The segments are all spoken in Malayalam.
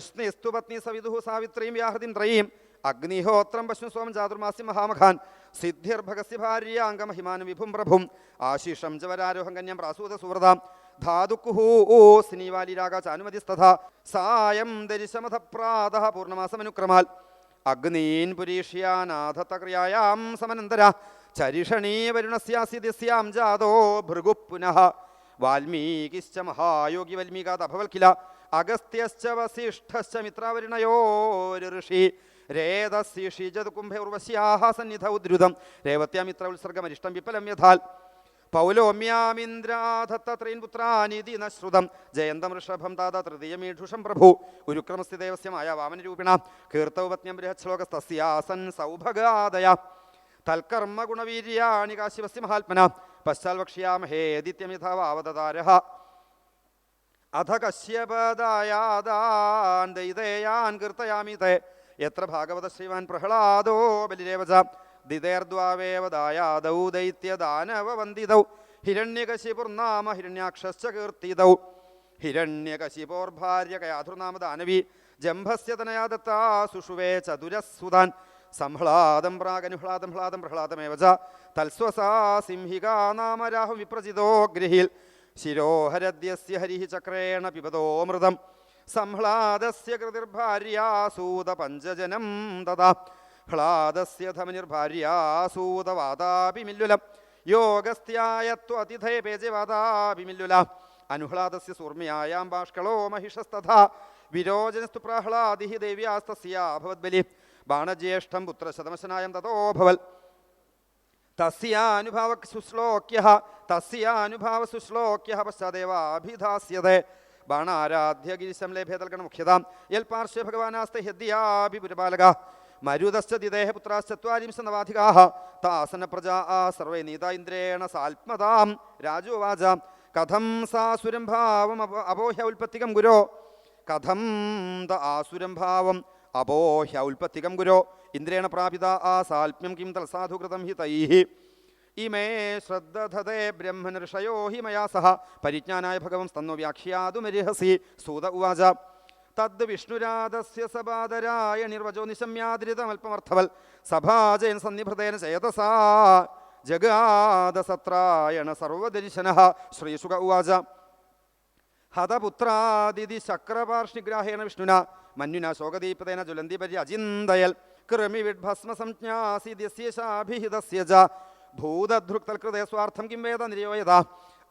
വൃഷ്ണിസ്തു പത്നി സവിതുഹു സാവിത്രീം വ്യാഹൃതിം ത്രയീം. അഗ്നിഹോത്രം പശുസ്വാമം ചാതുർമാസി മഹാമഖാൻ സിദ്ധിർഭഗസ്യ ഭാര്യ അംഗമഹിമാനം വിഭും പ്രഭും. ആശിഷം ജവരാരോഹം കന്യം പ്രാസൂത സുഹൃതാം ധാതുക്കുഹൂ വാൽമീകിശ്ച മഹായോഗി കില അഗസ്ത്യശ്ച വസിഷ്ഠശ്ച മിത്രാവരിണയോര് ഋഷി. രേതസ്യഷിജത് കുംഭേ ഉർവശ്യാഹ സന്നിധ ഉദ്രുതം. രേവത്യാമിത്ര ഉത്സർഗമരിഷ്ടം വിപലം യഥാൽ പൗലോമ്യാമിന്ദ്രാധത്തത്രീൻ പുത്രാനിധി ന ശ്രുതം ജയന്തം ഋഷഭം താത തൃതീയമീഷുഷം പ്രഭു. ഉരുക്രമസ്ഥിദേവസ്യമായ വാമനരൂപിണ. കീർത്തൗപത്ന്യം ബൃഹശ്ലോകസ്തസ്യാസൻ സൗഭഗാദയ. തൽക്കർമ്മ ഗുണവീര്യാണി കാശിവസ്യ മഹാത്മന. പശ്ചാൽവക്ഷ്യാമഹേദിത്യമിഥവാവതാര അധ കശ്യപദായാദാൻ ദൈതേയാൻ കീർത്തയാമി തേ എത്ര ഭാഗവത ശ്രീമാൻ പ്രഹ്ലാദോ ബലിരേവച. ദിതേർദ്വാവേവദായാദൗ ദൈത്യദാനവവന്ദിതൗ ഹിരണ്യകശിപുർനാമ ഹിരണ്യാക്ഷശ്ച കീർത്തിതൗ. ഹിരണ്യകശിപോർഭാര്യ കയാധുർനാമ ദാനവി ജംഭസ്യ തനയാ ദത്താ സുഷുവേ ചതുരസുതാൻ സംഹ്ലാദം പ്രാഗനുഹ്ലാദം ഹ്ലാദം പ്രഹ്ലാദമേവ ച തൽസ്വസാ സിംഹികാ നാമ രാഹു വിപ്രചിതോ ഗൃഹിൽ ശിരോഹരദ്യസ്യ ഹരി ചക്രേണ പിബതോമൃതം സംഹ്ലാദസ്യ പഞ്ചജനം തഥാ. ഹ്ലാദസ്യ ധമനിർഭാര്യാസൂതവാതാപി മില്ലുലം. യോഗസ്ത്യായത്വതിഥേ പേജവാതാപി മില്ലുല. അനുഹ്ലാദസ്യ സൂർമ്യായാം ബാഷ്കളോ മഹിഷസ്തഥാ. വിരോചനസ്തു പ്രഹ്ലാദി ദേവ്യാസ്തസ്യാഭവദ്ബലി ബാണജ്യേഷ്ഠം പുത്രശതമശനായം തതോഭവൽ തസ്യാനുഭാവ ശുശ്ലോക്യ തസ്യാനുഭാവ ശുശ്ലോക്യ പശ്ചാദേവാഭിധാസ്യതേ ബാണാരാധ്യ ഗിരിശം ലേഭേതൽഗണ മുഖ്യതാം. യൽ പാർശ്വ ഭഗവാനാസ്ത ഹ്യദ്യാഭിപുരപാലക മരുതശ്ച ദിദേഹ പുത്രാശ്ചത്വാരിംശ താസന പ്രജാ സർവേ നീത ഇന്ദ്രേണ സാൽത്മതാം രാജോവാച. കഥം സാസുരം ഭാവം അപോ- അപോഹ്യ ഉൽപ്പത്തികം ഗുരോ. കഥം ദ ആസുരം ഭാവം അപോഹ്യ ഉൽപ്പത്തികം ഗുരോ. ഇന്ദ്രേണ പ്രാപിത ആ സാൽപ്യം കിം തൽസാധുകൃതം ഹി തൈഹി. ഇമേ ശ്രദ്ധധതേ ബ്രഹ്മനിർഷയോ ഹി മയാ സഹ. പരിജ്ഞാനായ ഭഗവം സ്തന്നു വ്യാഖ്യാതുമരിഹസി സൂത ഉവാച. തദ് വിഷ്ണുരാധസ്യ സപാദരായ നിർവചോ നിശമ്യാതിരിതമൽപമർത്ഥവൽ. സഭാജയൻ സന്നിഭൃതേന ചേതസാ. ജഗാദസത്രായണ സർവദർശന ശ്രീസുഖ ഉവാച. ഹതപുത്രാദിതി ശക്രപാർഷ്ണിഗ്രാഹേണ വിഷ്ണുന. മന്യുന ശോകദീപതേന ജ്വലന്തി പരി അചിന്തയൽ കൃമി വിഡ്ഭസ്മസംജ്ഞാസിദ്യസ്യേഷാഭിഹിതസ്യ ച ഭൂതധൃക്തൽകൃതേ കിം വേദ നിര്യോയത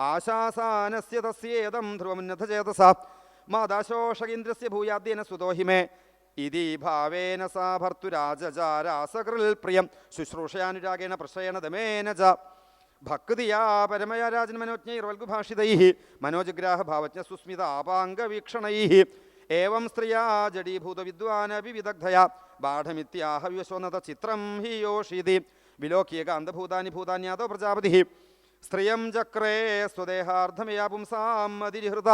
ആശാസാനസ്യ തസ്യേദം ധ്രുവമുന്നതചേതസ മാതാശോഷകീന്ദ്രസ്യ ഭൂയാദ്യേന സുതോഹിമേ ഇതി ഭാവേന സാ ഭർത്തുരാജാരാസകൃൽ പ്രിയം ശുശ്രൂഷയാനുരാഗേണ പ്രശ്രയേണ ദമേന ച ഭക്തിയാ പരമയാ രാജൻ മനോജ്ഞൈർവൽഗുഭാഷിതൈ മനോജഗ്രാഹ ഭാവജ്ഞ സുസ്മിത ആപാംഗവീക്ഷണൈ ഏവം സ്ത്രീയാ ജഡീഭൂത വിദ്വാനപി വിദഗ്ധയാ ബാഠമിത്യാഹ ചിത്രം ഹി യോഷിതി. വിലോക്യേക അന്ധഭൂതാനി ഭൂതാന്യാതോ പ്രജാപതി. സ്ത്രിയം ചക്രേ സ്വദേഹാർദ്ധമയാ പുംസാം അതിരിഹൃത.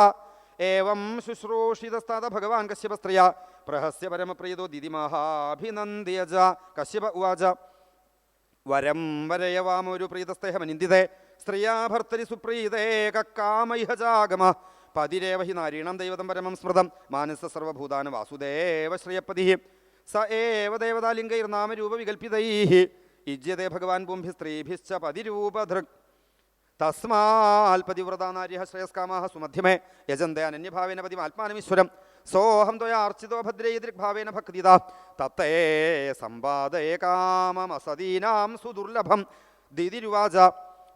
ഏവം ശുശ്രൂഷിതസ്താത ഭഗവാൻ കശ്യപ സ്ത്രീയ. പ്രഹസ്യ പരമപ്രീതോ ദിതിമഹാഭിനന്ദ്യജ കശ്യപ ഉവാച. വരം വരയവാമൊരു പ്രീതസ്തേഹമനിന്ദിതേ സ്ത്രീയാ ഭർത്തരി സുപ്രീതേ കക്കാമൈഹ ജാഗമ. പതിരേവ ഹി നാരീണം ദൈവതം പരമം സ്മൃതം. മാനസ സർവഭൂതാന വാസുദേവ ശ്രേയപ്പതി. സ ഏവ ദേവതാലിംഗൈർനാമരൂപ വികൽപ്പിതൈ ഇജ്യതേ ഭഗവാൻ പുംഭി സ്ത്രീഭിശ്ച പതിരൂപധൃക് തസ്മാൽ പതിവ്രതാ നാര്യ ശ്രേയസ്കാമാ സുമധ്യമേ. യജന്തേ അനന്യഭാവേന പതിമാത്മാനമീശ്വരം. സോഹം ത്വയാ അർച്ചിതോ ഭദ്രേ ദൃഗ്ഭാവേന ഭക്തിത. തത്തേ സമ്പാദേ കാമമസദീനാം സുദുർലഭം. ദിതിരുവാച.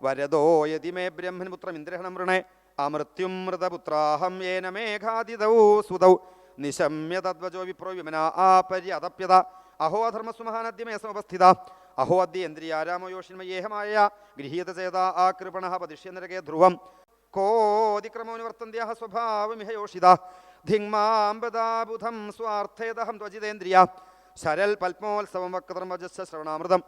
വരദോ യതി മേ ബ്രഹ്മൻപുത്രമിന്ദ്രഹണം വൃണേ. അമൃത്യുമൃതപുത്രാഹം യേന മേഘാതിതൗ സുതൗ. നിശമ്യ തദ്വജോ വിപ്രോ വിമന ആപര്യതപ്യത അഹോ അധർമ്മസ്വ മഹാനദ്യമേ സമവസ്ഥിത അഹോ അദ്യ ഇന്ദ്രിയാരാമയോഷിന്മയേഹമായ ഗൃഹീത ചേത ആ കൃപണ പതിഷ്യനരകേ ധ്രുവം. കോതിക്രമോനിവർത്തന്ത്യ സ്വഭാവമിഹ യോഷിത. ധിങ്മാംബദാബുധം സ്വാർത്ഥേദഹം ത്വജിതേന്ദ്രിയ. ശരൽ പത്മോത്സവം വക്രമജസ് ശ്രവണാമൃതം.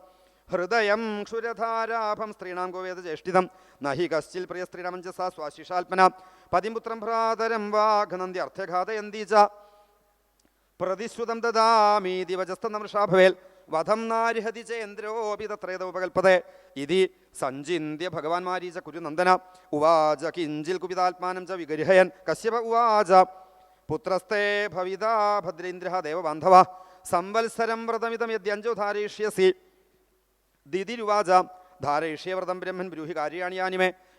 ഹൃദയം ക്ഷുരധാരാഭം സ്ത്രീണാം ഗോവേദ ജ്യേഷ്ഠിതം. നഹി കശ്ചിൽ പ്രിയ സ്ത്രീണമഞ്ജസ സ്വാശിഷാത്മന പതിപുത്രം ഭ്രാതരം വാഘനന്തി അർത്ഥഘാതയന്തി ച. പ്രതിശ്രുതം വജസ്തനമൃഷാ നമൃഷാഭവേൽ വധം നാരിഹതി ചേന്ദ്രോപി തത്രേത ഉപകൽപ്പതേ. ഇതി സഞ്ചിന്യ ഭഗവാൻ മാരീച കുരുനന്ദന. ഉവാച കിഞ്ചിൽ കുപിതാത്മാനം ച വിഗരിഹയൻ. കശ്യപ ഉവാച. പുത്രസ്തേ ഭവിതാ ഭദ്രേന്ദ്ര ദേവബാന്ധവ. സംവത്സരം വ്രതമിതം യദ്യഞ്ചു ധാരയിഷ്യസി ദിതിരുവാച. ധാരയിഷ്യവ്രതം ബ്രഹ്മൻ ബ്രൂഹി കാര്യാണി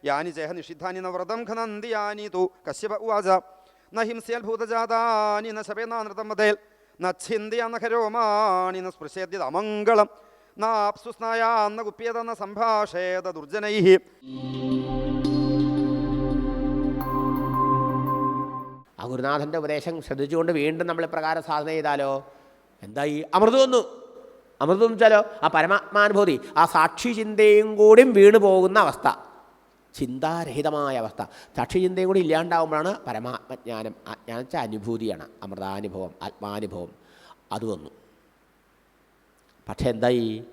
യാനി ജേഹ നിഷിദ്ധാനി ന വ്രതം ഖനന്തി യാനി തു. കശ്യപ ഉവാച. ന ഹിംസ്യൽ ഭൂതജാതാനി ന ശപേനാനൃതം മതേൽ ന ഛിന്തിയ ന ഖരോമാണി ന സ്പൃശേദ്യത് അമംഗളം നാപ്സുസ്നായാന്ന ന സംഭാഷേത ദുർജനൈഹി. ആ ഗുരുനാഥന്റെ ഉപദേശം ശ്രദ്ധിച്ചുകൊണ്ട് വീണ്ടും നമ്മൾ ഇപ്രകാരം സാധന ചെയ്താലോ? എന്തായി? ഈ വന്നു. അമൃത് എന്ന് വെച്ചാലോ ആ പരമാത്മാനുഭൂതി ആ സാക്ഷി ചിന്തയും കൂടിയും വീണു പോകുന്ന അവസ്ഥ. ചിന്താരഹിതമായ അവസ്ഥ. സാക്ഷി ചിന്തയും കൂടി ഇല്ലാണ്ടാവുമ്പോഴാണ് പരമാത്മജ്ഞാനം ആജ്ഞാനം വെച്ചാൽ അനുഭൂതിയാണ് അമൃതാനുഭവം ആത്മാനുഭവം അത് വന്നു. പക്ഷേ എന്തായി?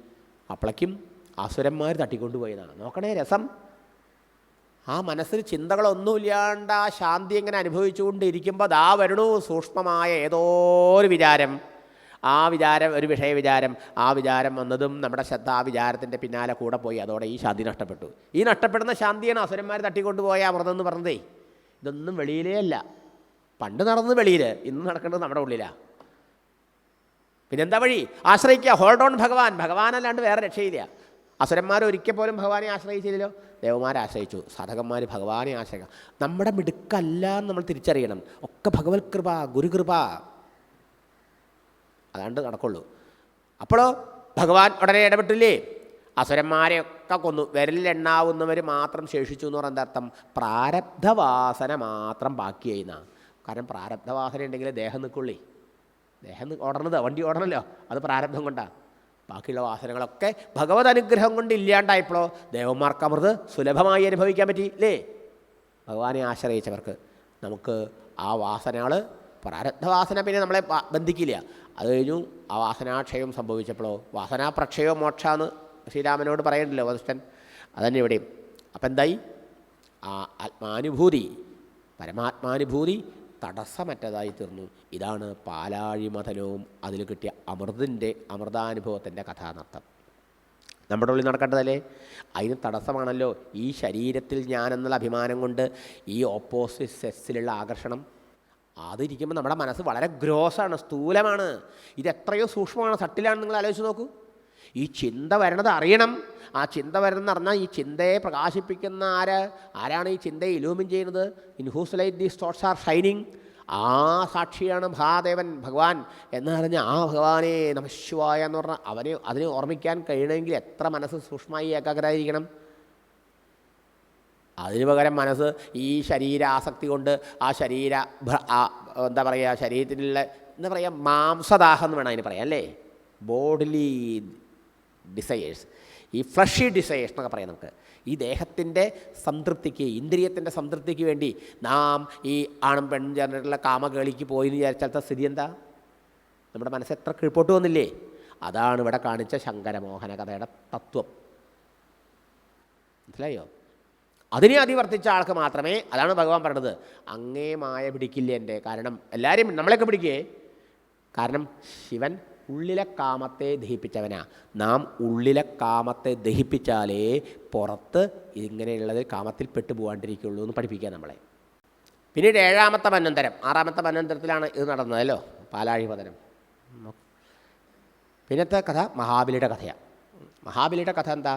അപ്പളയ്ക്കും അസുരന്മാർ തട്ടിക്കൊണ്ടുപോയതാണ്. നോക്കണേ രസം. ആ മനസ്സിൽ ചിന്തകളൊന്നുമില്ലാണ്ട് ആ ശാന്തി എങ്ങനെ അനുഭവിച്ചുകൊണ്ടിരിക്കുമ്പോൾ ദാ വരണു സൂക്ഷ്മമായ ഏതോ ഒരു വിചാരം. ആ വിചാരം ഒരു വിഷയ വിചാരം ആ വിചാരം വന്നതും നമ്മുടെ ശ്രദ്ധ ആ വിചാരത്തിന്റെ പിന്നാലെ കൂടെ പോയി. അതോടെ ഈ ശാന്തി നഷ്ടപ്പെട്ടു. ഈ നഷ്ടപ്പെടുന്ന ശാന്തിയാണ് അസുരന്മാർ തട്ടിക്കൊണ്ടുപോയ അമൃതം എന്ന് പറഞ്ഞതേ. ഇതൊന്നും വെളിയിലേ അല്ല. പണ്ട് നടന്നത് വെളിയിൽ ഇന്ന് നടക്കേണ്ടത് നമ്മുടെ ഉള്ളിലാണ് പിന്നെന്താ വഴി? ആശ്രയിക്കുക. ഹോൾഡ് ഓൺ ഭഗവാൻ. ഭഗവാനല്ലാണ്ട് വേറെ രക്ഷയില്ല. അസുരന്മാർ ഒരിക്കൽ പോലും ഭഗവാനെ ആശ്രയിച്ചില്ലല്ലോ. ദേവന്മാരെ ആശ്രയിച്ചു. സാധകന്മാർ ഭഗവാനെ ആശ്രയിക്കാം നമ്മുടെ മിടുക്കല്ല നമ്മൾ തിരിച്ചറിയണം. ഒക്കെ ഭഗവത് കൃപ ഗുരുകൃപ. അതാണ്ട് നടക്കുള്ളൂ. അപ്പോഴോ ഭഗവാൻ ഉടനെ ഇടപെട്ടില്ലേ? അസുരന്മാരെയൊക്കെ കൊന്നു. വിരലിലെണ്ണാവുന്നവർ മാത്രം ശേഷിച്ചു എന്ന് പറഞ്ഞ അർത്ഥം പ്രാരബ്ധവാസന മാത്രം ബാക്കിയായി എന്നാ. കാരണം പ്രാരബ്ധവാസന ഉണ്ടെങ്കിൽ ദേഹം നിൽക്കുള്ളേ. ദേഹം ഓടണത് വണ്ടി ഓടണല്ലോ. അത് പ്രാരബ്ധം കൊണ്ടാണ് ബാക്കിയുള്ള വാസനകളൊക്കെ ഭഗവത് അനുഗ്രഹം കൊണ്ട് ഇല്ലാണ്ടായപ്പോഴോ ദേവന്മാർക്ക് അമൃത് സുലഭമായി അനുഭവിക്കാൻ പറ്റി അല്ലേ ഭഗവാനെ ആശ്രയിച്ചവർക്ക് നമുക്ക് ആ വാസനകൾ പ്രാരബ്ധവാസന പിന്നെ നമ്മളെ ബന്ധിക്കില്ല. അത് കഴിഞ്ഞു ആ വാസനാക്ഷയം സംഭവിച്ചപ്പോഴോ വാസനാപ്രക്ഷയോ മോക്ഷാന്ന് ശ്രീരാമനോട് പറയണ്ടല്ലോ വധിഷ്ഠൻ അതന്നെ ഇവിടെയും. അപ്പം എന്തായി? ആ ആത്മാനുഭൂതി പരമാത്മാനുഭൂതി തടസ്സമറ്റതായി തീർന്നു. ഇതാണ് പാലാഴി മഥനവും അതിൽ കിട്ടിയ അമൃതിന്റെ അമൃതാനുഭവത്തിന്റെ കഥാനർത്ഥം. നമ്മുടെ ഉള്ളിൽ നടക്കേണ്ടതല്ലേ? അതിന് തടസ്സമാണല്ലോ ഈ ശരീരത്തിൽ ഞാനെന്നുള്ള അഭിമാനം കൊണ്ട് ഈ ഓപ്പോസിറ്റ് സെസ്സിലുള്ള ആകർഷണം. അതിരിക്കുമ്പോൾ നമ്മുടെ മനസ്സ് വളരെ ഗ്രോസാണ് സ്ഥൂലമാണ്. ഇത് എത്രയോ സൂക്ഷ്മമാണ് സട്ടിലാണ് നിങ്ങൾ ആലോചിച്ച് നോക്കൂ. ഈ ചിന്ത വരണത് അറിയണം. ആ ചിന്ത വരണമെന്ന് പറഞ്ഞാൽ ഈ ചിന്തയെ പ്രകാശിപ്പിക്കുന്ന ആര്? ആരാണ് ഈ ചിന്തയെ ഇലൂമിൻ ചെയ്യുന്നത്? In whose light these thoughts are shining ആ സാക്ഷിയാണ് മഹാദേവൻ ഭഗവാൻ. എന്ന് പറഞ്ഞ ആ ഭഗവാനെ നമശിവായ എന്ന് പറഞ്ഞാൽ അവനെ അതിനെ ഓർമ്മിക്കാൻ കഴിയണമെങ്കിൽ എത്ര മനസ്സ് സൂക്ഷ്മമായി ഏകാഗ്രമായിരിക്കണം അതിന് പകരം മനസ്സ് ഈ ശരീരാസക്തി കൊണ്ട് ആ ശരീര എന്താ പറയുക ശരീരത്തിലുള്ള എന്താ പറയുക മാംസദാഹം എന്ന് വേണം അതിന് പറയാം അല്ലേ? ബോഡിലി ഡിസയേഴ്സ് ഈ ഫ്ലഷി ഡിസയേഴ്സ് എന്നൊക്കെ പറയാം നമുക്ക്. ഈ ദേഹത്തിന്റെ സംതൃപ്തിക്ക് ഇന്ദ്രിയത്തിന്റെ സംതൃപ്തിക്ക് വേണ്ടി നാം ഈ ആണും പെണ്ണും ചേർന്നിട്ടുള്ള കാമകേളിക്ക് പോയി എന്ന് വിചാരിച്ചാലത്തെ സ്ഥിതി എന്താ? നമ്മുടെ മനസ്സ് എത്ര കീഴ്പോട്ട് വന്നില്ലേ? അതാണ് ഇവിടെ കാണിച്ച ശങ്കരമോഹന കഥയുടെ തത്വം. മനസ്സിലായോ? അതിനെ അതിവർത്തിച്ച ആൾക്ക് മാത്രമേ അതാണ് ഭഗവാൻ പറഞ്ഞത്. അങ്ങേ മായ പിടിക്കില്ല എന്റെ? കാരണം എല്ലാവരും നമ്മളെയൊക്കെ പിടിക്കേ? കാരണം ശിവൻ ഉള്ളിലെ കാമത്തെ ദഹിപ്പിച്ചവനാ. നാം ഉള്ളിലെ കാമത്തെ ദഹിപ്പിച്ചാലേ പുറത്ത് ഇങ്ങനെയുള്ളത് കാമത്തിൽ പെട്ടുപോകാണ്ടിരിക്കുള്ളൂ എന്ന് പഠിപ്പിക്കുക നമ്മളെ. പിന്നീട് ഏഴാമത്തെ മന്നന്തരം ആറാമത്തെ മന്നന്തരത്തിലാണ് ഇത് നടന്നതല്ലോ പാലാഴി പതനം. പിന്നത്തെ കഥ മഹാബലിയുടെ കഥയാണ് മഹാബലിയുടെ കഥ എന്താ?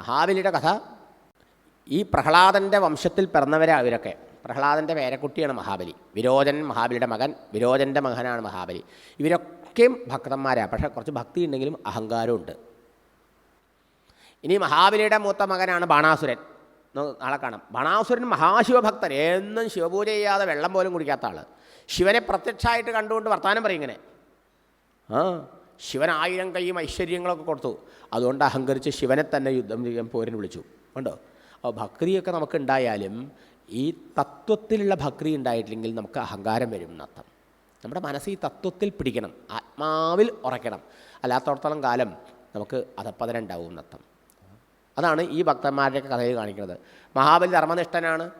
മഹാബലിയുടെ കഥ ഈ പ്രഹ്ലാദന്റെ വംശത്തിൽ പിറന്നവരാ ഇവരൊക്കെ. പ്രഹ്ലാദന്റെ പേരക്കുട്ടിയാണ് മഹാബലി. വിരോചൻ മഹാബലിയുടെ മകൻ വിരോചന്റെ മകനാണ് മഹാബലി. ഇവരൊക്കെയും ഭക്തന്മാരാണ് പക്ഷേ കുറച്ച് ഭക്തി ഉണ്ടെങ്കിലും അഹങ്കാരമുണ്ട് ഇനി മഹാബലിയുടെ മൂത്ത മകനാണ് ബാണാസുരൻ. നാളെ കാണാം. ബാണാസുരൻ മഹാശിവഭക്തൻ. എന്നും ശിവപൂജ ചെയ്യാതെ വെള്ളം പോലും കുടിക്കാത്ത ആൾ ശിവനെ പ്രത്യക്ഷമായിട്ട് കണ്ടുകൊണ്ട് വർത്തമാനം പറയും ഇങ്ങനെ. ആ ശിവൻ ആയിരം കൈയും ഐശ്വര്യങ്ങളൊക്കെ കൊടുത്തു. അതുകൊണ്ട് അഹങ്കരിച്ച് ശിവനെ തന്നെ യുദ്ധം ചെയ്യാൻ പോരിന് വിളിച്ചു. കണ്ടോ? ഭക്തിയൊക്കെ നമുക്ക് ഉണ്ടായാലും ഈ തത്വത്തിലുള്ള ഭക്തി ഉണ്ടായിട്ടില്ലെങ്കിൽ നമുക്ക് അഹങ്കാരം വരും എന്നർത്ഥം. നമ്മുടെ മനസ്സ് ഈ തത്വത്തിൽ പിടിക്കണം ആത്മാവിൽ ഉറയ്ക്കണം. അല്ലാത്തടത്തോളം കാലം നമുക്ക് അധപ്പതനം ഉണ്ടാവും എന്നർത്ഥം. അതാണ് ഈ ഭക്തന്മാരുടെയൊക്കെ കഥയിൽ കാണിക്കുന്നത്. മഹാബലി ധർമ്മനിഷ്ഠനാണ്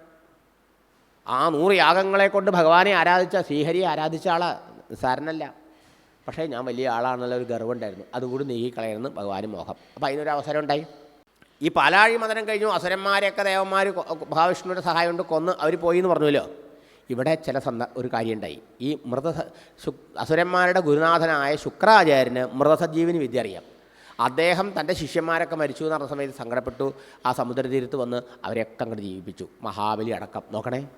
ആ നൂറ് യാഗങ്ങളെ കൊണ്ട് ഭഗവാനെ ആരാധിച്ച ശ്രീഹരിയെ ആരാധിച്ച ആളാ. നിസ്സാരനല്ല. പക്ഷേ ഞാൻ വലിയ ആളാണെന്നുള്ള ഒരു ഗർവുണ്ടായിരുന്നു അതുകൂടി നീക്കിക്കളയണമെന്ന് ഭഗവാന് മോഹം. അപ്പോൾ അതിനൊരു അവസരം ഉണ്ടായി. ഈ പാലാഴി മതനം കഴിഞ്ഞു. അസുരന്മാരെയൊക്കെ ദേവന്മാർ മഹാവിഷ്ണുവിന്റെ സഹായം കൊണ്ട് കൊന്ന് അവർ പോയി എന്ന് പറഞ്ഞല്ലോ ഇവിടെ ചില സന്ദ ഒരു കാര്യമുണ്ടായി. ഈ മൃത അസുരന്മാരുടെ ഗുരുനാഥനായ ശുക്രാചാര്യന് മൃതസജീവിന് വിദ്യ അറിയാം. അദ്ദേഹം തന്റെ ശിഷ്യന്മാരൊക്കെ മരിച്ചു എന്ന് പറഞ്ഞ സമയത്ത് സങ്കടപ്പെട്ടു. ആ സമുദ്രതീരത്ത് വന്ന് അവരെയൊക്കെ അങ്ങോട്ട് ജീവിപ്പിച്ചു. മഹാബലി അടക്കം. നോക്കണേ.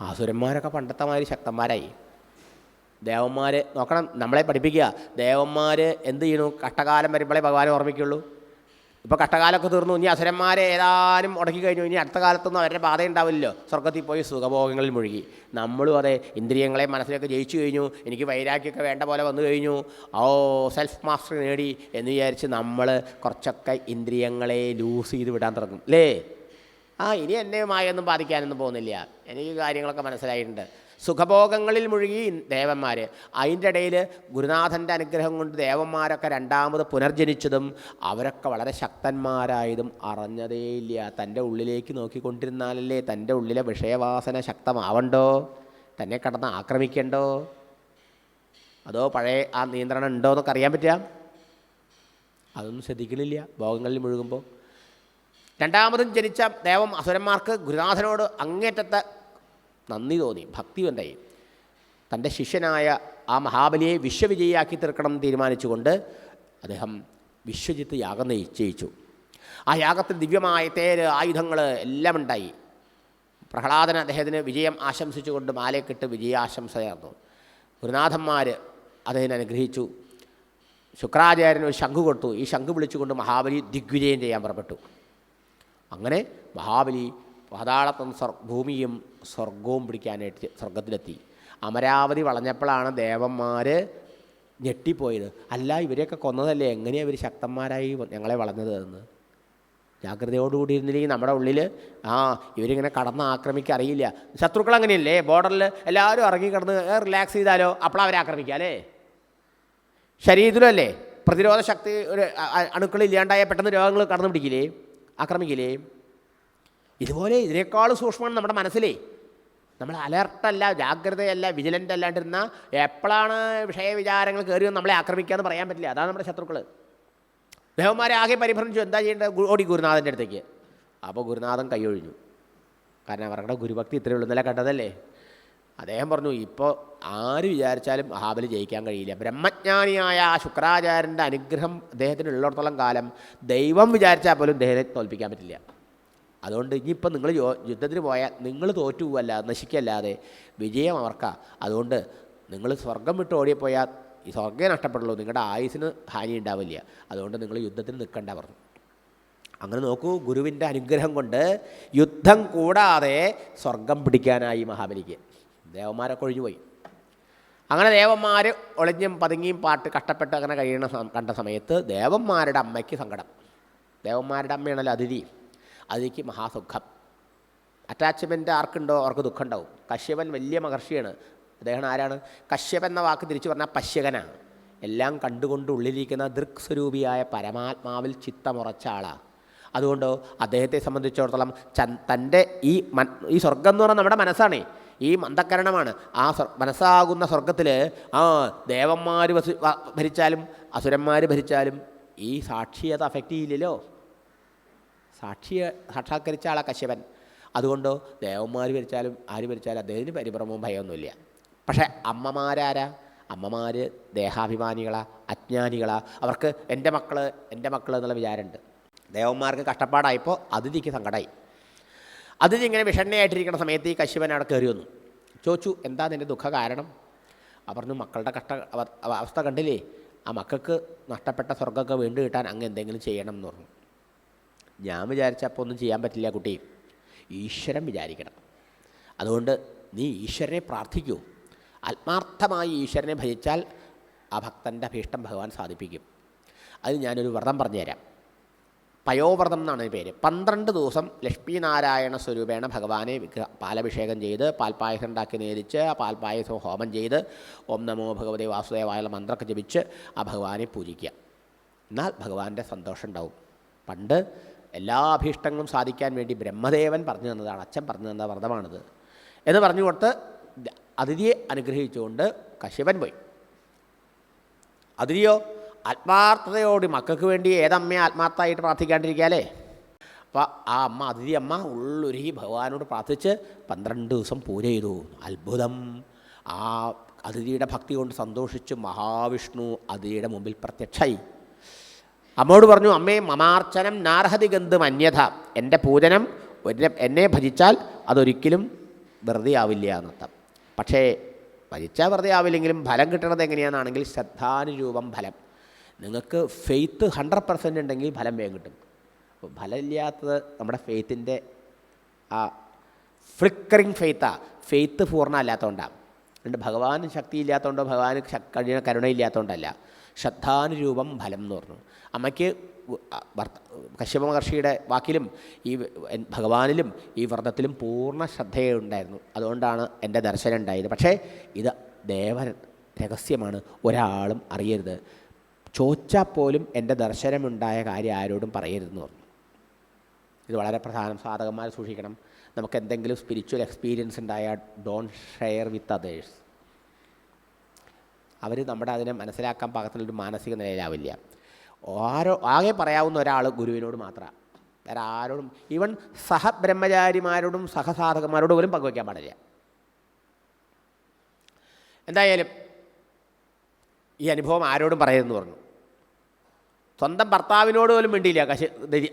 അസുരന്മാരൊക്കെ പണ്ടത്തെ മാതിരി ശക്തന്മാരായി. ദേവന്മാർ നോക്കണം. നമ്മളെ പഠിപ്പിക്കുക. ദേവന്മാർ എന്ത് ചെയ്യണു? കട്ടകാലം വരുമ്പോഴേ ഭഗവാനെ ഓർമ്മിക്കുള്ളൂ. ഇപ്പോൾ കഷ്ടകാലമൊക്കെ തീർന്നു. ഇനി അസുരന്മാരെ ഏതാനും ഉടക്കി കഴിഞ്ഞു. ഇനി അടുത്ത കാലത്തൊന്നും അവരുടെ ബാധ ഉണ്ടാവില്ലല്ലോ. സ്വർഗത്തിൽ പോയി സുഖഭോഗങ്ങളിൽ മുഴുകി. നമ്മളും അതെ ഇന്ദ്രിയങ്ങളെ മനസ്സിലൊക്കെ ജയിച്ചു കഴിഞ്ഞു. എനിക്ക് വൈരാഗ്യമൊക്കെ വേണ്ട പോലെ വന്നു കഴിഞ്ഞു. ഓ സെൽഫ് മാസ്റ്റർ നേടി എന്ന് വിചാരിച്ച് നമ്മൾ കുറച്ചൊക്കെ ഇന്ദ്രിയങ്ങളെ ലൂസ് ചെയ്ത് വിടാൻ തുടങ്ങും. അല്ലേ ആ ഇനി എന്നെ മായൊന്നും ബാധിക്കാനൊന്നും പോകുന്നില്ല. എനിക്ക് കാര്യങ്ങളൊക്കെ മനസ്സിലായിട്ടുണ്ട്. സുഖഭോഗങ്ങളിൽ മുഴുകി ദേവന്മാർ അതിന്റെ ഇടയിൽ ഗുരുനാഥന്റെ അനുഗ്രഹം കൊണ്ട് ദേവന്മാരൊക്കെ രണ്ടാമത് പുനർജനിച്ചതും അവരൊക്കെ വളരെ ശക്തന്മാരായതും അറിഞ്ഞതേയില്ല. തന്റെ ഉള്ളിലേക്ക് നോക്കിക്കൊണ്ടിരുന്നാലല്ലേ തന്റെ ഉള്ളിലെ വിഷയവാസന ശക്തമാവണ്ടോ? തന്നെ കടന്ന് ആക്രമിക്കണ്ടോ? അതോ പഴയ ആ നിയന്ത്രണം ഉണ്ടോ എന്നൊക്കെ അറിയാൻ പറ്റുക? അതൊന്നും ശ്രദ്ധിക്കണില്ല ഭോഗങ്ങളിൽ മുഴുകുമ്പോൾ. രണ്ടാമതും ജനിച്ച ദേവം അസുരന്മാർക്ക് ഗുരുനാഥനോട് അങ്ങേറ്റത്തെ നന്ദി തോന്നി. ഭക്തി ഉണ്ടായി തന്റെ ശിഷ്യനായ ആ മഹാബലിയെ വിശ്വവിജയിയാക്കി തീർക്കണം തീരുമാനിച്ചുകൊണ്ട് അദ്ദേഹം വിശ്വജിത്ത് യാഗം നിശ്ചയിച്ചു ആ യാഗത്തിൽ ദിവ്യമായ തേര് ആയുധങ്ങൾ എല്ലാം ഉണ്ടായി. പ്രഹ്ലാദൻ അദ്ദേഹത്തിന് വിജയം ആശംസിച്ചുകൊണ്ട് മാലയ്ക്കിട്ട് വിജയാശംസ ചേർന്നു ഗുരുനാഥന്മാർ അദ്ദേഹത്തിന് അനുഗ്രഹിച്ചു. ശുക്രാചാര്യന് ഒരു ശംഖു കൊടുത്തു. ഈ ശംഖു വിളിച്ചുകൊണ്ട് മഹാബലി ദിഗ്വിജയം ചെയ്യാൻ പുറപ്പെട്ടു. അങ്ങനെ മഹാബലി പാതാളത്തും സ്വർ ഭൂമിയും സ്വർഗവും പിടിക്കാനായിട്ട് സ്വർഗത്തിലെത്തി. അമരാവതി വളഞ്ഞപ്പോഴാണ് ദേവന്മാർ ഞെട്ടിപ്പോയത്. അല്ല ഇവരെയൊക്കെ കൊന്നതല്ലേ? എങ്ങനെയാണ് ഇവർ ശക്തന്മാരായി ഞങ്ങളെ വളഞ്ഞത് എന്ന്? ജാഗ്രതയോടുകൂടി ഇരുന്നില്ലെങ്കിൽ നമ്മുടെ ഉള്ളിൽ ആ ഇവരിങ്ങനെ കടന്ന് ആക്രമിക്കുക അറിയില്ല. ശത്രുക്കൾ അങ്ങനെയല്ലേ? ബോർഡറിൽ എല്ലാവരും ഇറങ്ങി കിടന്ന് റിലാക്സ് ചെയ്താലോ? അപ്പോൾ അവരെ ആക്രമിക്കുക അല്ലേ? ശരീരത്തിലല്ലേ? പ്രതിരോധ ശക്തി ഒരു അണുക്കൾ ഇല്ലാണ്ടായ പെട്ടെന്ന് രോഗങ്ങൾ കടന്നു പിടിക്കില്ലേ ആക്രമിക്കില്ലേ? ഇതുപോലെ ഇതിനേക്കാൾ സൂക്ഷ്മമാണ് നമ്മുടെ മനസ്സിലേ. നമ്മൾ അലർട്ടല്ല ജാഗ്രതയല്ല വിജിലന്റ് അല്ലാണ്ടിരുന്ന എപ്പോഴാണ് വിഷയവിചാരങ്ങൾ കയറി നമ്മളെ ആക്രമിക്കുക എന്ന് പറയാൻ പറ്റില്ല. അതാണ് നമ്മുടെ ശത്രുക്കൾ ദേവന്മാരെ ആകെ പരിഭ്രമിച്ചു. എന്താ ചെയ്യേണ്ടത്? ഓടി ഗുരുനാഥന്റെ അടുത്തേക്ക്. അപ്പോൾ ഗുരുനാഥൻ കൈയൊഴിഞ്ഞു കാരണം അവരുടെ ഗുരുഭക്തി ഇത്രയേ ഉള്ളൂ. ഇന്നലെ കണ്ടതല്ലേ? അദ്ദേഹം പറഞ്ഞു ഇപ്പോൾ ആര് വിചാരിച്ചാലും മഹാബലി ജയിക്കാൻ കഴിയില്ല. ബ്രഹ്മജ്ഞാനിയായ ആ ശുക്രാചാര്യന്റെ അനുഗ്രഹം അദ്ദേഹത്തിന് ഉള്ളിടത്തോളം കാലം ദൈവം വിചാരിച്ചാൽ പോലും ദേഹത്തെ തോൽപ്പിക്കാൻ പറ്റില്ല. അതുകൊണ്ട് ഇനിയിപ്പോൾ നിങ്ങൾ യുദ്ധത്തിന് പോയാൽ നിങ്ങൾ തോറ്റു പോവല്ല നശിക്കല്ലാതെ വിജയം അവർക്കാ. അതുകൊണ്ട് നിങ്ങൾ സ്വർഗം വിട്ട് ഓടിപ്പോയാൽ ഈ സ്വർഗം നഷ്ടപ്പെടുള്ളൂ നിങ്ങളുടെ ആയുസിന് ഹാനി ഉണ്ടാവില്ല. അതുകൊണ്ട് നിങ്ങൾ യുദ്ധത്തിന് നിൽക്കണ്ട പറഞ്ഞു. അങ്ങനെ നോക്കൂ ഗുരുവിന്റെ അനുഗ്രഹം കൊണ്ട് യുദ്ധം കൂടാതെ സ്വർഗം പിടിക്കാനായി മഹാബലിക്ക്. ദേവന്മാരൊക്കെ ഒഴിഞ്ഞു പോയി അങ്ങനെ ദേവന്മാർ ഒളിഞ്ഞും പതുങ്ങിയും പാട്ട് കഷ്ടപ്പെട്ട് അങ്ങനെ കഴിയണ കണ്ട സമയത്ത് ദേവന്മാരുടെ അമ്മയ്ക്ക് സങ്കടം. ദേവന്മാരുടെ അമ്മയാണല്ലോ അതിഥി. അതിഥിക്ക് മഹാസുഖം. അറ്റാച്ച്മെന്റ് ആർക്കുണ്ടോ? അവർക്ക് ദുഃഖം ഉണ്ടാവും കശ്യപൻ വലിയ മഹർഷിയാണ്. അദ്ദേഹം ആരാണ്? കശ്യപൻ എന്ന വാക്ക് തിരിച്ചു പറഞ്ഞാൽ പശ്യകനാണ്. എല്ലാം കണ്ടുകൊണ്ട് ഉള്ളിലിരിക്കുന്ന ദൃക്സ്വരൂപിയായ പരമാത്മാവിൽ ചിത്തമുറച്ച ആളാണ് അതുകൊണ്ട് അദ്ദേഹത്തെ സംബന്ധിച്ചിടത്തോളം ചൻ തന്റെ ഈ മൻ ഈ സ്വർഗം എന്ന് പറഞ്ഞാൽ നമ്മുടെ മനസ്സാണേ. ഈ മന്ദക്കരണമാണ്. ആ മനസ്സാകുന്ന സ്വർഗത്തിൽ ആ ദേവന്മാർ ഭരിച്ചാലും അസുരന്മാർ ഭരിച്ചാലും ഈ സാക്ഷി അത് അഫക്റ്റ് ചെയ്യില്ലല്ലോ. സാക്ഷിയെ സാക്ഷാത്കരിച്ച ആളാ കശ്യപൻ. അതുകൊണ്ട് ദേവന്മാർ ഭരിച്ചാലും ആര് ഭരിച്ചാലും അദ്ദേഹത്തിന് പരിഭ്രമവും ഭയമൊന്നുമില്ല. പക്ഷേ അമ്മമാരാരാ? അമ്മമാർ ദേഹാഭിമാനികളാ അജ്ഞാനികളാ. അവർക്ക് എന്റെ മക്കൾ എന്റെ മക്കൾ എന്നുള്ള വിചാരമുണ്ട്. ദേവന്മാർക്ക് കഷ്ടപ്പാടായപ്പോൾ അതിഥിക്ക് സങ്കടമായി അതിഥി ഇങ്ങനെ വിഷണ്ണയായിട്ടിരിക്കുന്ന സമയത്ത് ഈ കശ്യപൻ അവിടെ കയറി വന്നു. ചോദിച്ചു എന്താ നിന്റെ ദുഃഖ കാരണം? പറഞ്ഞു മക്കളുടെ കഷ്ട അവ- അവ- അവസ്ഥ കണ്ടില്ലേ? ആ മക്കൾക്ക് നഷ്ടപ്പെട്ട സ്വർഗമൊക്കെ വീണ്ടും കിട്ടാൻ അങ്ങ് എന്തെങ്കിലും ചെയ്യണം എന്ന് പറഞ്ഞു. ഞാൻ വിചാരിച്ചപ്പോൾ ഒന്നും ചെയ്യാൻ പറ്റില്ല കുട്ടി. ഈശ്വരൻ വിചാരിക്കണം. അതുകൊണ്ട് നീ ഈശ്വരനെ പ്രാർത്ഥിക്കൂ. ആത്മാർത്ഥമായി ഈശ്വരനെ ഭജിച്ചാൽ ആ ഭക്തന്റെ അഭീഷ്ടം ഭഗവാൻ സാധിപ്പിക്കും. അത് ഞാനൊരു വ്രതം പറഞ്ഞുതരാം. പയോവ്രതം എന്നാണ് പേര്. പന്ത്രണ്ട് ദിവസം ലക്ഷ്മീനാരായണ സ്വരൂപേണ ഭഗവാനെ പാലഭിഷേകം ചെയ്ത് പാൽപ്പായസം ഉണ്ടാക്കി നേരിച്ച് ആ പാൽപ്പായസം ഹോമം ചെയ്ത് ഓം നമോ ഭഗവതി വാസുദേവായുള്ള മന്ത്രമൊക്കെ ജപിച്ച് ആ ഭഗവാനെ പൂജിക്കുക. എന്നാൽ ഭഗവാന്റെ സന്തോഷം ഉണ്ടാവും. പണ്ട് എല്ലാ അഭീഷ്ടങ്ങളും സാധിക്കാൻ വേണ്ടി ബ്രഹ്മദേവൻ പറഞ്ഞു തന്നതാണ് അച്ഛൻ പറഞ്ഞു തന്ന വ്രതമാണിത്. എന്ന് പറഞ്ഞു കൊടുത്ത് അതിഥിയെ അനുഗ്രഹിച്ചുകൊണ്ട് കശ്യപൻ പോയി. അതിരിയോ ആത്മാർത്ഥതയോട് മക്കൾക്ക് വേണ്ടി ഏതമ്മയെ ആത്മാർത്ഥമായിട്ട് പ്രാർത്ഥിക്കാണ്ടിരിക്കാലേ അപ്പോൾ ആ അമ്മ അതിഥി അമ്മ ഉള്ളൊരുക്കി ഭഗവാനോട് പ്രാർത്ഥിച്ച് പന്ത്രണ്ട് ദിവസം പൂജ ചെയ്തു. അത്ഭുതം. ആ അതിഥിയുടെ ഭക്തി കൊണ്ട് സന്തോഷിച്ച് മഹാവിഷ്ണു അതിഥിയുടെ മുമ്പിൽ പ്രത്യക്ഷമായി അമ്മോട് പറഞ്ഞു അമ്മേ മമാർച്ചനം നാർഹതി ഗന്ധം അന്യഥ. എന്റെ പൂജനം എന്നെ ഭജിച്ചാൽ അതൊരിക്കലും വെറുതെ ആവില്ല എന്നർത്ഥം. പക്ഷേ ഭജിച്ചാൽ വെറുതെ ആവില്ലെങ്കിലും ഫലം കിട്ടണത് എങ്ങനെയാണെന്നാണെങ്കിൽ ശ്രദ്ധാനുരൂപം ഫലം. നിങ്ങൾക്ക് ഫെയ്ത്ത് ഹൺഡ്രഡ് പെർസെന്റ് ഉണ്ടെങ്കിൽ ഫലം വേഗം കിട്ടും. അപ്പോൾ ഫലമില്ലാത്തത് നമ്മുടെ ഫെയ്ത്തിന്റെ ആ ഫ്ലിക്കറിങ് ഫെയ്ത്താണ് ഫെയ്ത്ത് പൂർണ അല്ലാത്തതുകൊണ്ടാണ് അതുകൊണ്ട് ഭഗവാൻ ശക്തി ഇല്ലാത്തതുകൊണ്ടോ ഭഗവാൻ കഴിയുന്ന കരുണയില്ലാത്തതുകൊണ്ടല്ല ശ്രദ്ധാനുരൂപം ഫലം എന്ന് പറഞ്ഞു. അമ്മയ്ക്ക് കശ്യപ മഹർഷിയുടെ വാക്കിലും ഈ ഭഗവാനിലും ഈ വ്രതത്തിലും പൂർണ ശ്രദ്ധയുണ്ടായിരുന്നു. അതുകൊണ്ടാണ് എന്റെ ദർശനം ഉണ്ടായത് പക്ഷേ ഇത് ദേവ രഹസ്യമാണ്. ഒരാളും അറിയരുത്. ചോദിച്ചാൽ പോലും എന്റെ ദർശനമുണ്ടായ കാര്യം ആരോടും പറയരുതെന്ന് പറഞ്ഞു. ഇത് വളരെ പ്രധാനം. സാധകന്മാർ സൂക്ഷിക്കണം. നമുക്ക് എന്തെങ്കിലും സ്പിരിച്വൽ എക്സ്പീരിയൻസ് ഉണ്ടായാൽ ഡോൺ ഷെയർ വിത്ത് അതേഴ്സ് അവർ നമ്മുടെ അതിനെ മനസ്സിലാക്കാൻ പാകത്തിലൊരു മാനസിക നിലയിലാവില്ല. ആരോ ആകെ പറയാവുന്ന ഒരാൾ ഗുരുവിനോട് മാത്രമാണ് വേറെ ആരോടും ഈവൻ സഹബ്രഹ്മചാരിമാരോടും സഹസാധകന്മാരോടും പോലും പങ്കുവയ്ക്കാൻ പാടില്ല. എന്തായാലും ഈ അനുഭവം ആരോടും പറയരുതെന്ന് പറഞ്ഞു. സ്വന്തം ഭർത്താവിനോട് പോലും വേണ്ടിയില്ല കശി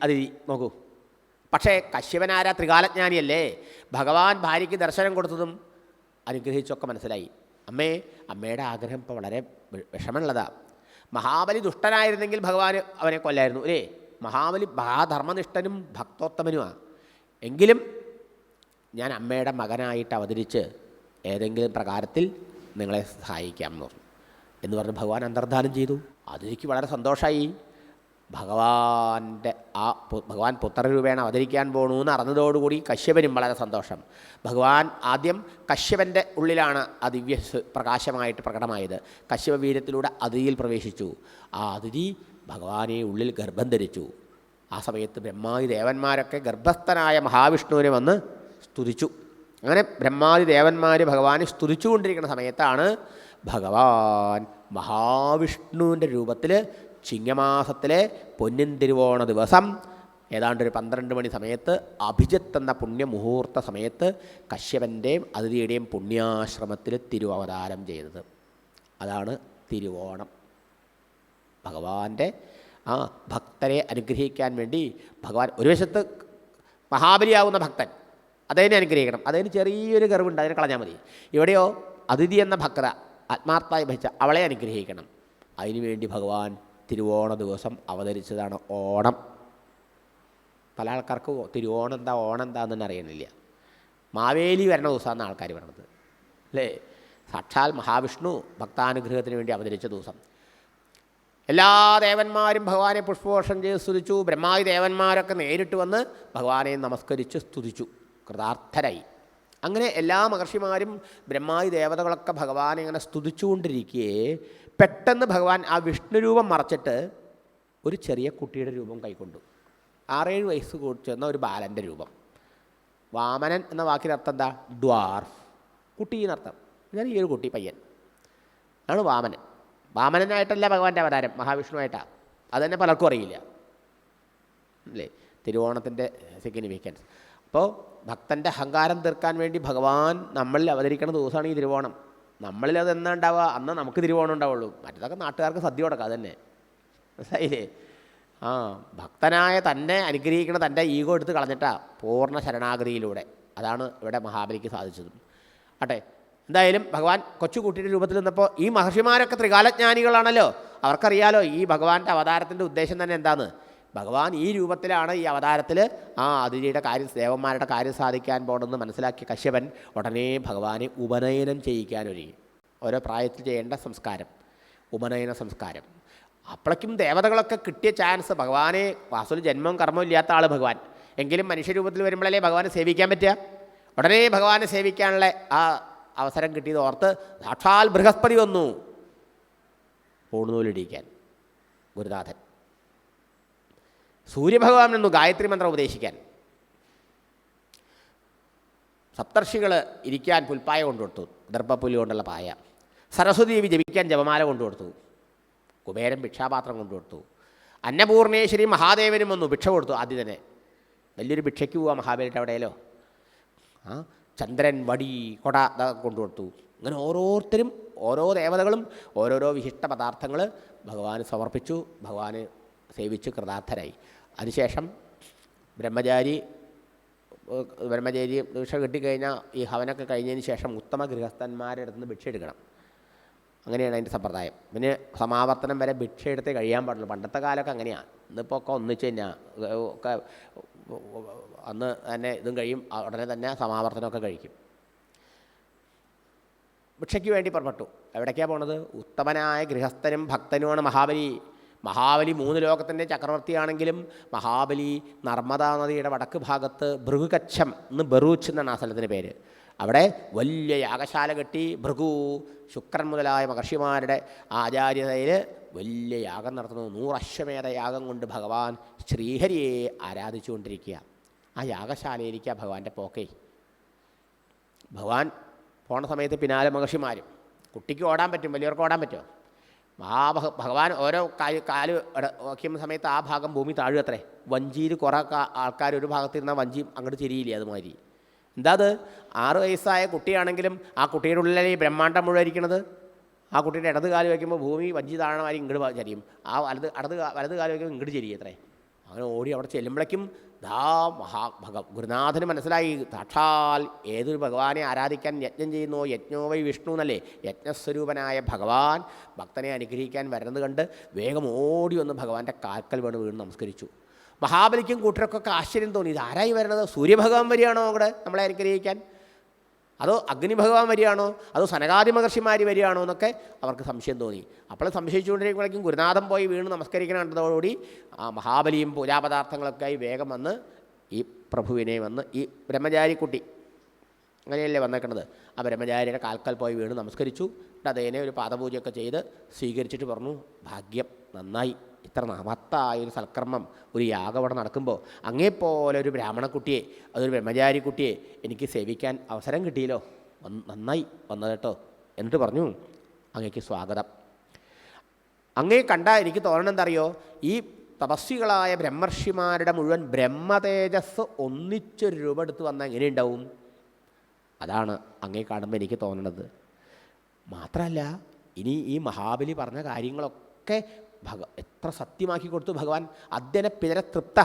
അതിഥി നോക്കൂ. പക്ഷേ കശ്യപനാര ത്രികാലജ്ഞാനിയല്ലേ. ഭഗവാൻ ഭാര്യയ്ക്ക് ദർശനം കൊടുത്തതും അനുഗ്രഹിച്ചൊക്കെ മനസ്സിലായി. അമ്മേ അമ്മയുടെ ആഗ്രഹം ഇപ്പോൾ വളരെ വി- വിഷമമുള്ളതാ. മഹാബലി ദുഷ്ടനായിരുന്നെങ്കിൽ ഭഗവാൻ അവനെ കൊല്ലായിരുന്നു അല്ലേ? മഹാബലി മഹാധർമ്മനിഷ്ഠനും ഭക്തോത്തമനുമാണ് എങ്കിലും ഞാൻ അമ്മയുടെ മകനായിട്ട് അവതരിച്ച് ഏതെങ്കിലും പ്രകാരത്തിൽ നിങ്ങളെ സഹായിക്കാം എന്ന് പറഞ്ഞു. എന്ന് പറഞ്ഞ് ഭഗവാൻ അന്തർധാനം ചെയ്തു. അതെനിക്ക് വളരെ സന്തോഷമായി ഭഗവാന്റെ ആ ഭഗവാൻ പുത്രരൂപേണ അവതരിക്കാൻ പോണു എന്ന് അറിഞ്ഞതോടുകൂടി കശ്യപനും വളരെ സന്തോഷം. ഭഗവാൻ ആദ്യം കശ്യപന്റെ ഉള്ളിലാണ് ആ ദിവ്യ പ്രകാശമായിട്ട് പ്രകടമായത്. കശ്യപ വീരത്തിലൂടെ അതിഥിയിൽ പ്രവേശിച്ചു. ആ അതിഥി ഭഗവാനെ ഉള്ളിൽ ഗർഭം ധരിച്ചു. ആ സമയത്ത് ബ്രഹ്മാതി ദേവന്മാരൊക്കെ ഗർഭസ്ഥനായ മഹാവിഷ്ണുവിനെ വന്ന് സ്തുതിച്ചു. അങ്ങനെ ബ്രഹ്മാതി ദേവന്മാർ ഭഗവാനെ സ്തുതിച്ചുകൊണ്ടിരിക്കുന്ന സമയത്താണ് ഭഗവാൻ മഹാവിഷ്ണുവിന്റെ രൂപത്തിൽ ചിങ്ങമാസത്തിലെ പൊന്നിൻ തിരുവോണ ദിവസം ഏതാണ്ട് ഒരു പന്ത്രണ്ട് മണി സമയത്ത് അഭിജിത്ത് എന്ന പുണ്യമുഹൂർത്ത സമയത്ത് കശ്യപന്റെയും അതിഥിയുടെയും പുണ്യാശ്രമത്തിൽ തിരുവവതാരം ചെയ്തത്. അതാണ് തിരുവോണം. ഭഗവാന്റെ ആ ഭക്തരെ അനുഗ്രഹിക്കാൻ വേണ്ടി ഭഗവാൻ ഒരു വശത്ത് മഹാബലിയാവുന്ന ഭക്തൻ അതിനെ അനുഗ്രഹിക്കണം. അതിന് ചെറിയൊരു കറിവുണ്ട് അതിനെ കളഞ്ഞാൽ മതി. ഇവിടെയോ അതിഥി എന്ന ഭക്ത ആത്മാർത്ഥമായി ഭജിച്ച അവളെ അനുഗ്രഹിക്കണം. അതിനുവേണ്ടി ഭഗവാൻ തിരുവോണ ദിവസം അവതരിച്ചതാണ് ഓണം. പല ആൾക്കാർക്ക് തിരുവോണം എന്താ ഓണം എന്താണെന്ന് തന്നെ അറിയുന്നില്ല മാവേലി വരണ ദിവസമാണ് ആൾക്കാർ പറയണത് അല്ലേ? സാക്ഷാൽ മഹാവിഷ്ണു ഭക്താനുഗ്രഹത്തിന് വേണ്ടി അവതരിച്ച ദിവസം. എല്ലാ ദേവന്മാരും ഭഗവാനെ പുഷ്പവർഷം ചെയ്ത് സ്തുതിച്ചു. ബ്രഹ്മാവി ദേവന്മാരൊക്കെ നേരിട്ട് വന്ന് ഭഗവാനെ നമസ്കരിച്ച് സ്തുതിച്ചു. കൃതാർത്ഥരായി. അങ്ങനെ എല്ലാ മഹർഷിമാരും ബ്രഹ്മാവി ദേവതകളൊക്കെ ഭഗവാനെ ഇങ്ങനെ സ്തുതിച്ചുകൊണ്ടിരിക്കെ പെട്ടെന്ന് ഭഗവാൻ ആ വിഷ്ണു രൂപം മറച്ചിട്ട് ഒരു ചെറിയ കുട്ടിയുടെ രൂപം കൈക്കൊണ്ടു. ആറേഴ് വയസ്സ് കൂടി ചെന്ന ഒരു ബാലന്റെ രൂപം. വാമനൻ എന്ന വാക്കിന്റെ അർത്ഥം എന്താ? ഡ്വാർഫ് കുട്ടി എന്നർത്ഥം. ഞാൻ ഈ ഒരു കുട്ടി പയ്യൻ. ആണ് വാമനൻ. വാമനനായിട്ടല്ല ഭഗവാന്റെ അവതാരം മഹാവിഷ്ണുവായിട്ടാണ് അതുതന്നെ പലർക്കും അറിയില്ല. അല്ലേ? തിരുവോണത്തിന്റെ സിഗ്നിഫിക്കൻസ് അപ്പോൾ ഭക്തന്റെ അഹങ്കാരം തീർക്കാൻ വേണ്ടി ഭഗവാൻ നമ്മളിൽ അവതരിക്കുന്ന ദിവസമാണ് ഈ തിരുവോണം. നമ്മളിൽ അത് എന്നാ ഉണ്ടാവുക? അന്ന് നമുക്ക് തിരുവോണം ഉണ്ടാവുള്ളൂ. മറ്റതൊക്കെ നാട്ടുകാർക്ക് സദ്യ കൊടുക്കാം അതന്നെ. മനസ്സിലായില്ലേ? ആ ഭക്തനായ തന്നെ അനുഗ്രഹിക്കുന്ന തന്റെ ഈഗോ എടുത്ത് കളഞ്ഞിട്ടാ പൂർണ ശരണാഗതിയിലൂടെ. അതാണ് ഇവിടെ മഹാബലിക്ക് സാധിച്ചതും. ആട്ടെ എന്തായാലും ഭഗവാൻ കൊച്ചുകുട്ടിയുടെ രൂപത്തിൽ നിന്നപ്പോൾ ഈ മഹർഷിമാരൊക്കെ ത്രികാലജ്ഞാനികളാണല്ലോ. അവർക്കറിയാലോ ഈ ഭഗവാന്റെ അവതാരത്തിന്റെ ഉദ്ദേശം തന്നെ എന്താന്ന്? ഭഗവാൻ ഈ രൂപത്തിലാണ് ഈ അവതാരത്തിൽ ആ അതിഥിയുടെ കാര്യം ദേവന്മാരുടെ കാര്യം സാധിക്കാൻ പോകണമെന്ന് മനസ്സിലാക്കിയ കശ്യപൻ ഉടനെ ഭഗവാനെ ഉപനയനം ചെയ്യിക്കാൻ ഒരുങ്ങി ഓരോ പ്രായത്തിൽ ചെയ്യേണ്ട സംസ്കാരം ഉപനയന സംസ്കാരം. അപ്പോഴേക്കും ദേവതകളൊക്കെ കിട്ടിയ ചാൻസ് ഭഗവാനെ വാസുവിൽ ജന്മവും കർമ്മവും ഇല്ലാത്ത ആൾ ഭഗവാൻ. എങ്കിലും മനുഷ്യരൂപത്തിൽ വരുമ്പോഴല്ലേ ഭഗവാനെ സേവിക്കാൻ പറ്റുക? ഉടനെ ഭഗവാനെ സേവിക്കാനുള്ള ആ അവസരം കിട്ടിയത് ഓർത്ത് സാക്ഷാൽ ബൃഹസ്പതി വന്നു. പൂണുനൂലിടിക്കാൻ ഗുരുനാഥൻ. സൂര്യഭഗവാൻ നിന്നു ഗായത്രി മന്ത്രം ഉപദേശിക്കാൻ. സപ്തർഷികൾ ഇരിക്കാൻ പുൽപ്പായ കൊണ്ടുകൊടുത്തു ദർഭപ്പുലി കൊണ്ടുള്ള പായ. സരസ്വതീവി ജപിക്കാൻ ജപമാല കൊണ്ടുകൊടുത്തു കുബേരൻ ഭിക്ഷാപാത്രം കൊണ്ടുകൊടുത്തു അന്നപൂർണേശ്വരി മഹാദേവനും വന്നു ഭിക്ഷ കൊടുത്തു ആദ്യം തന്നെ. വലിയൊരു ഭിക്ഷയ്ക്ക് പോവാ മഹാബലിയുടെ അവിടെയല്ലോ. ആ ചന്ദ്രൻ വടി കൊട കൊണ്ടുകൊടുത്തു അങ്ങനെ ഓരോരുത്തരും ഓരോ ദേവതകളും ഓരോരോ വിശിഷ്ട പദാർത്ഥങ്ങൾ ഭഗവാന് സമർപ്പിച്ചു ഭഗവാന് സേവിച്ച് കൃതാർത്ഥരായി. അതിനുശേഷം ബ്രഹ്മചാരി ബ്രഹ്മചാരി ഭിക്ഷ കിട്ടിക്കഴിഞ്ഞാൽ ഈ ഹവനൊക്കെ കഴിഞ്ഞതിന് ശേഷം ഉത്തമ ഗൃഹസ്ഥന്മാരുടെ അടുത്ത് നിന്ന് ഭിക്ഷ എടുക്കണം. അങ്ങനെയാണ് അതിന്റെ സമ്പ്രദായം. പിന്നെ സമാവർത്തനം വരെ ഭിക്ഷ എടുത്ത് കഴിയാൻ പാടുള്ളൂ. പണ്ടത്തെ കാലമൊക്കെ അങ്ങനെയാണ് ഇന്നിപ്പോൾ ഒക്കെ ഒന്നിച്ച് കഴിഞ്ഞാൽ ഒക്കെ അന്ന് തന്നെ ഇതും കഴിയും ഉടനെ തന്നെ സമാവർത്തനമൊക്കെ കഴിക്കും. ഭിക്ഷയ്ക്ക് വേണ്ടി പുറപ്പെട്ടു. എവിടേക്കാണ് പോണത്? ഉത്തമനായ ഗൃഹസ്ഥനും ഭക്തനുമാണ് മഹാബലി. മഹാബലി മൂന്ന് ലോകത്തിന്റെ ചക്രവർത്തിയാണെങ്കിലും മഹാബലി നർമ്മദാ നദിയുടെ വടക്ക് ഭാഗത്ത് ഭൃഗുകച്ഛം എന്ന് ബറൂച്ച് എന്നാണ് ആ സ്ഥലത്തിന്റെ പേര്. അവിടെ വലിയ യാഗശാല കെട്ടി ഭൃഗു ശുക്രൻ മുതലായ മഹർഷിമാരുടെ ആചാര്യതയിൽ വലിയ യാഗം നടത്തുന്നു. നൂറശ്വമേധ യാഗം കൊണ്ട് ഭഗവാൻ ശ്രീഹരിയെ ആരാധിച്ചുകൊണ്ടിരിക്കുക. ആ യാഗശാലയിലേക്ക് ഭഗവാന്റെ പോക്കേ. ഭഗവാൻ പോണ സമയത്ത് പിന്നാലെ മഹർഷിമാരും. കുട്ടിക്ക് ഓടാൻ പറ്റും വലിയവർക്ക് ഓടാൻ പറ്റുമോ? ആ ഭഗ- ഭഗവാൻ ഓരോ കാൽ കാൽ വയ്ക്കുന്ന സമയത്ത് ആ ഭാഗം ഭൂമി താഴുകത്രേ. വഞ്ചിയിൽ കുറേ ആൾക്കാർ ഒരു ഭാഗത്തിരുന്ന വഞ്ചി അങ്ങോട്ട് തിരിയില്ലേ അതുമാതിരി. എന്താ അത്? ആറ് വയസ്സായ കുട്ടിയാണെങ്കിലും ആ കുട്ടിയുടെ ഉള്ളിലെ ഈ ബ്രഹ്മാണ്ടം മുഴുവൻ ഇരിക്കണത്? ആ കുട്ടിയുടെ ഇടത് കാൽ വയ്ക്കുമ്പോൾ ഭൂമി വഞ്ചി താഴണമാതിരി ഇങ്ങോട്ട് ചരിയും. ആ വലത് ഇടത് വലത് കാൽ വയ്ക്കുമ്പോൾ ഇങ്ങോട്ട് ചരിയത്രേ. അങ്ങനെ ഓടി അവിടെ ചെല്ലുമ്പോഴേക്കും ദാ മഹാ ഭഗ ഗുരുനാഥന് മനസ്സിലായി. സാക്ഷാൽ ഏതൊരു ഭഗവാനെ ആരാധിക്കാൻ യജ്ഞം ചെയ്യുന്നു? യജ്ഞോ വൈ വിഷ്ണു എന്നല്ലേ? യജ്ഞസ്വരൂപനായ ഭഗവാൻ ഭക്തനെ അനുഗ്രഹിക്കാൻ വരുന്നത് കണ്ട് വേഗം ഓടി വന്ന് ഭഗവാന്റെ കാൽക്കൽ വീണ് വീണ് നമസ്കരിച്ചു. മഹാബലിക്കും കൂട്ടർക്കൊക്കെ ആശ്ചര്യം തോന്നി. ഇത് ആരായി വരണത്? സൂര്യഭഗവാൻ വരികയാണോ അവിടെ നമ്മളെ അനുഗ്രഹിക്കാൻ? അതോ അഗ്നി ഭഗവാൻ വരികയാണോ? അതോ സനകാദി മഹർഷിമാർ വരികയാണോ എന്നൊക്കെ അവർക്ക് സംശയം തോന്നി. അപ്പോൾ സംശയിച്ചുകൊണ്ടിരിക്കുമ്പോഴേക്കും ഗുരുനാഥൻ പോയി വീണ് നമസ്കരിക്കണതോടുകൂടി ആ മഹാബലിയും പൂജാപദാർത്ഥങ്ങളൊക്കെ ആയി വേഗം വന്ന് ഈ പ്രഭുവിനെ വന്ന് ഈ ബ്രഹ്മചാരിക്കുട്ടി അങ്ങനെയല്ലേ വന്നേക്കണത്? ആ ബ്രഹ്മചാരിയുടെ കാൽക്കൽ പോയി വീണ് നമസ്കരിച്ചു. അതേനെ ഒരു പാദപൂജയൊക്കെ ചെയ്ത് സ്വീകരിച്ചിട്ട് പറഞ്ഞു ഭാഗ്യം നന്നായി. ഇത്ര മഹത്തായ ഒരു സൽക്കർമ്മം ഒരു യാഗം അവിടെ നടക്കുമ്പോൾ അങ്ങേപ്പോലെ ഒരു ബ്രാഹ്മണക്കുട്ടിയെ അതൊരു ബ്രഹ്മചാരി കുട്ടിയെ എനിക്ക് സേവിക്കാൻ അവസരം കിട്ടിയല്ലോ. നന്നായി വന്നത് കേട്ടോ. എന്നിട്ട് പറഞ്ഞു അങ്ങേക്ക് സ്വാഗതം. അങ്ങേ കണ്ട എനിക്ക് തോന്നണം എന്തറിയോ? ഈ തപസ്വികളായ ബ്രഹ്മർഷിമാരുടെ മുഴുവൻ ബ്രഹ്മതേജസ് ഒന്നിച്ചൊരു രൂപ എടുത്ത് വന്നാൽ എങ്ങനെയുണ്ടാവും അതാണ് അങ്ങേ കാണുമ്പോൾ എനിക്ക് തോന്നണത്. മാത്രമല്ല ഇനി ഈ മഹാബലി പറഞ്ഞ കാര്യങ്ങളൊക്കെ ഭഗ എത്ര സത്യമാക്കി കൊടുത്തു ഭഗവാൻ? അദ്യനെ പിതര തൃപ്ത.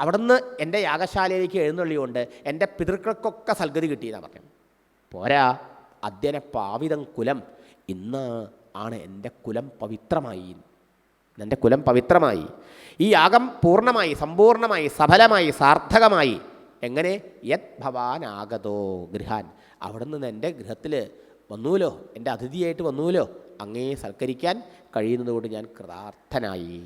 അവിടുന്ന് എന്റെ യാഗശാലയിലേക്ക് എഴുന്നള്ളിയുകൊണ്ട് എന്റെ പിതൃക്കൾക്കൊക്കെ സൽഗതി കിട്ടിയെന്നാണ് പറഞ്ഞു പോരാ അദ്യനെ പാവിതം കുലം. ഇന്ന് ആണ് എന്റെ കുലം പവിത്രമായി. എന്റെ കുലം പവിത്രമായി. ഈ യാഗം പൂർണമായി സമ്പൂർണമായി സഫലമായി സാർത്ഥകമായി. എങ്ങനെ? യത് ഭവാൻ ഭവാനാഗതോ ഗൃഹാൻ. അവിടെ നിന്ന് എന്റെ ഗൃഹത്തിൽ വന്നൂലോ? എന്റെ അതിഥിയായിട്ട് വന്നൂലോ? അങ്ങേ സൽക്കരിക്കാൻ കഴിയുന്നതുകൊണ്ട് ഞാൻ കൃതാർത്ഥനായി.